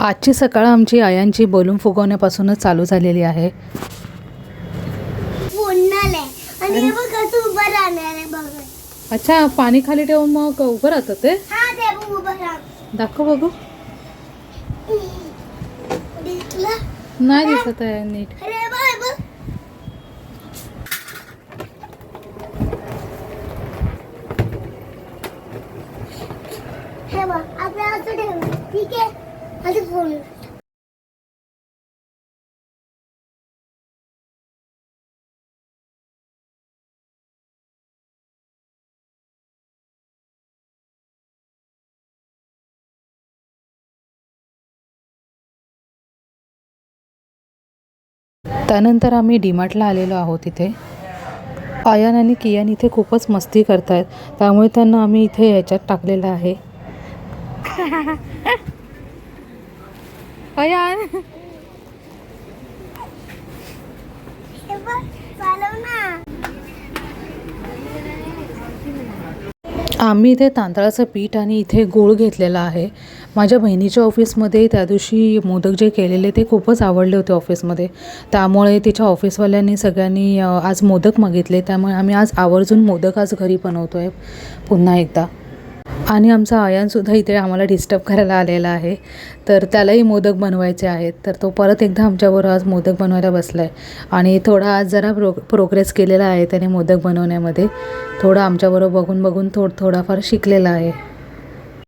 आजची सकाळ आमची आयांची बलून फुगवण्यापासूनच चालू झालेली आहे. अच्छा पाणी खाली ठेवून मग उभं राहतं ते? दाखव बघू. नाही दिसत आहे नीट. ठीक आहे? त्यानंतर आम्ही डीमार्टला आलेलो आहोत इथे. आयान आणि कियान इथे खूपच मस्ती करतायत. त्यामुळे त्यांना आम्ही इथे ह्याच्यात टाकलेलं आहे. अयान चालव ना आम्ही इथे तांदळाचं पीठ आणि इथे गूळ घेतलेला आहे. माझ्या बहिणीच्या ऑफिसमध्ये त्या दिवशी मोदक जे केलेले ते खूपच आवडले होते ऑफिसमध्ये. त्यामुळे तिच्या ऑफिसवाल्यांनी सगळ्यांनी आज मोदक मागितले. त्यामुळे आम्ही आज आवर्जून मोदक आज घरी बनवतो आहे पुन्हा एकदा. आणि आमचा आयानसुद्धा इथे आम्हाला डिस्टर्ब करायला आलेला आहे. तर त्यालाही मोदक बनवायचे आहेत. तर तो परत एकदा आमच्याबरोबर आज मोदक बनवायला बसला आहे आणि थोडा आज जरा प्रो प्रोग्रेस केलेला आहे त्याने मोदक बनवण्यामध्ये. थोडं आमच्याबरोबर बघून बघून थोड थोडाफार शिकलेला आहे.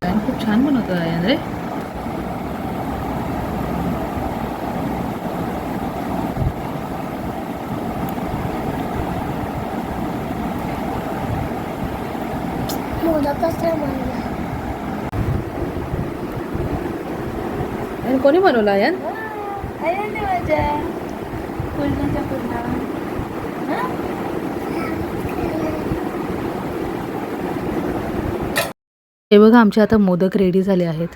खूप छान बनवतो आयान रे बनवलं कोणी बनवलं पूर्णाच्या पूर्ण हे? बघा आमचे आता मोदक रेडी झाले आहेत.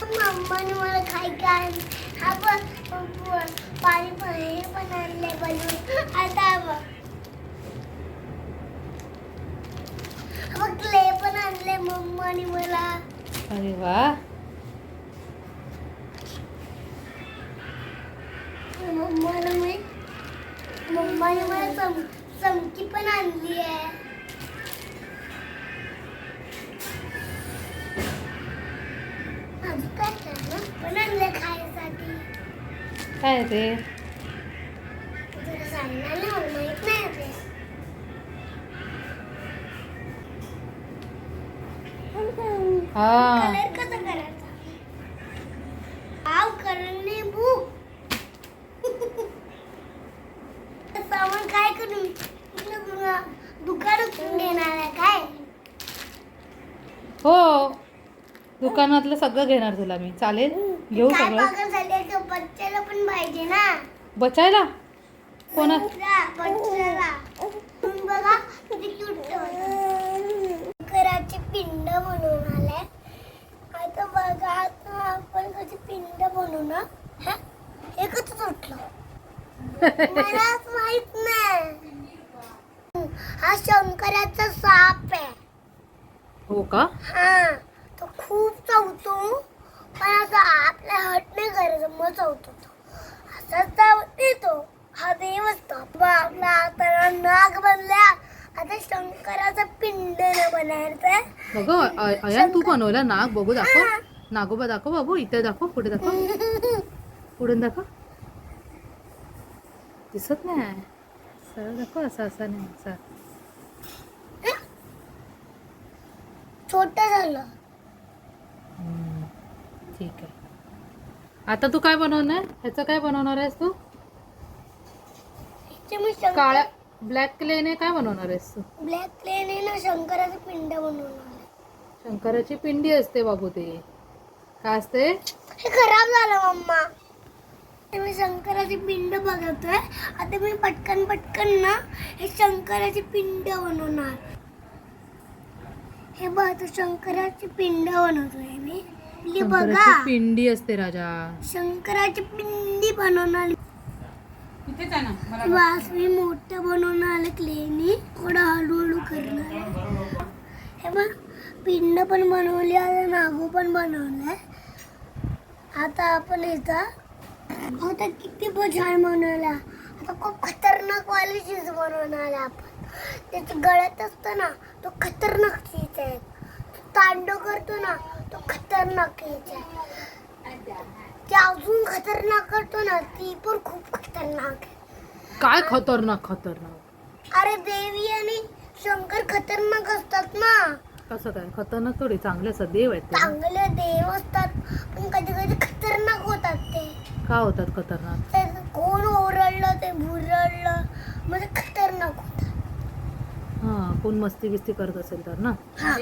पण पाणी आता बघ हा बघ क्ले पण आणले मम्माने मला. अरे वा. मी मम्माने मला चम चमकी पण आणली आहे. काय तुला सांगणार हा. कलर कसा करायचा? आव करणे बुक सामान काय करू? इकडं दुकानातून घेणार आहे काय? हो. दुकानातलं सगळं घेणार तुला मी. चालेल? घेऊ काय सगळं. पागल झाले तर बच्चाला पण पाहिजे ना. बचायला कोणा बच्चाला तुम्ही बघा किती क्यूट कराची पिंड बनवून आले आता बघा आता आपण कशी पिंड बनवू ना हा? हे? कसं सुटलं मला माहीत नाही. हा शंकराचा साप आहे. हो का? हा. तो खूप चावतो पण असं आपल्या हट नाही करायचं मग चावतो तो. असा चावते तो. हा देव असतो बाबला आता नाग बनल्या आता शंकराचा पिंड न बनायचं बघ अयान तू बनवला नाग? बघू दाखव. नागोबा दाखव बाबू इथे दाखव पुढे दाखव. पुढे दाखव. दिसत नाही. सरळ दाखव असं असं नाही असं. छोट झालं. ठीक आहे. आता तू काय बनवणार? ह्याचं काय बनवणार आहेस तू? काळ्या ब्लॅक क्लेने काय बनवणार आहेस तू? ब्लॅक प्लेन ना शंकराचं पिंड बनवणार शंकराची पिंडी असते बाबू ते. काय असते? हे खराब झालं मम्मा. ते मी शंकराची पिंड बघतोय. आता मी पटकन पटकन ना हे शंकराची पिंड बनवणार. हे बघ आता शंकराची पिंड बनवतोय मी. आपली बघा. शंकराची पिंडी असते राजा. शंकराची पिंडी बनवणार. वास मी मोठं बनवून आलं क्लेनी. थोडं हळूहळू करणार आहे. हे बघ. पिंड पण बनवली आहे नागू पण बनवलाय आता आपण इथं आता किती छान बनवला आता खूप खतरनाक वाली चीज बनवून आला आपण. त्याचं गळ्यात असतं ना तो खतरनाक चीज आहे. तो तांडव करतो ना तो खतरनाक चीज आहे. ते अजून खतरनाक करतो ना ती पण खूप खतरनाक आहे. काय खतरनाक खतरनाक? अरे देवी आणि शंकर खतरनाक असतात ना. कसं काय? खतरनाक थोडी चांगले असं देव आहेत ते चांगले देव असतात पण कधी कधी खतरनाक होतात ते. का होतात खतरनाक? ते कोण ओरडलं ते भुरडलं म्हणजे खतरनाक होतात. हा कोण मस्ती बिस्ती करत असेल तर ना? हा.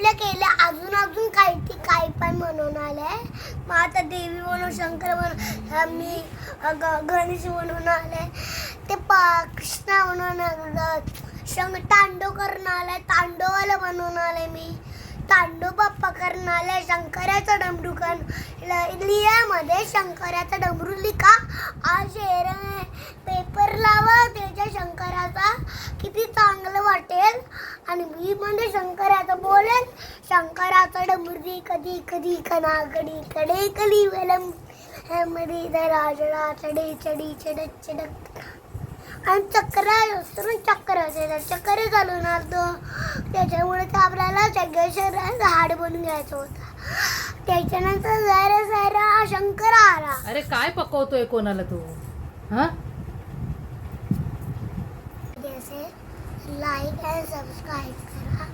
आपल्या केलं अजून अजून काही ती काही पण म्हणून आलंय. मग आता देवी म्हणून शंकर म्हणून मी ग- गणेश म्हणून आले ते पा कृष्णा म्हणून अं, शंग तांडव करून आलाय तांडवाला म्हणून आले मी. तांडव बाप्पा करून आलाय शंकराचं डमरू करून. लिहामध्ये शंकराचा डमरू लिखा. आज पेपर लावा त्याच्या शंकराचा. किती चांगलं वाटेल. आणि मी म्हणजे शंकराचं बोलेल शंकराचा डमरुदी कधी कधी कना कडी कडे कली वेलम. मध्ये राजडा चढे चढी चढत चढत. आणि चक्र असतो चक्र असेल. चक्र घालून आलतो. त्याच्यामुळे तर आपल्याला सगळ्या शरीरात हाड बनून घ्यायचं होतं. त्याच्यानंतर जरा जरा शंकर आला. अरे काय पकवतोय कोणाला तू? हा? जैसे लाइक एंड सब्सक्राइब करा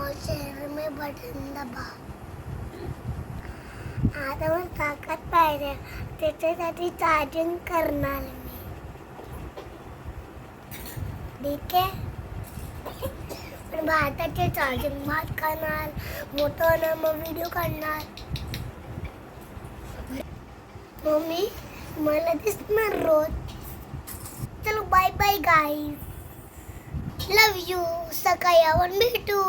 और शेअर में बटन दबा। आता मग ताकद पाहिजे त्याच्यासाठी चार्जिंग करणार मी ठीक आहे पण भाताचे चार्जिंग भात खाणार मोठं होणार मग व्हिडिओ काढणार मम्मी मला दिसणार रोज। चलो bye bye guys love you सकाळी आपण भेटू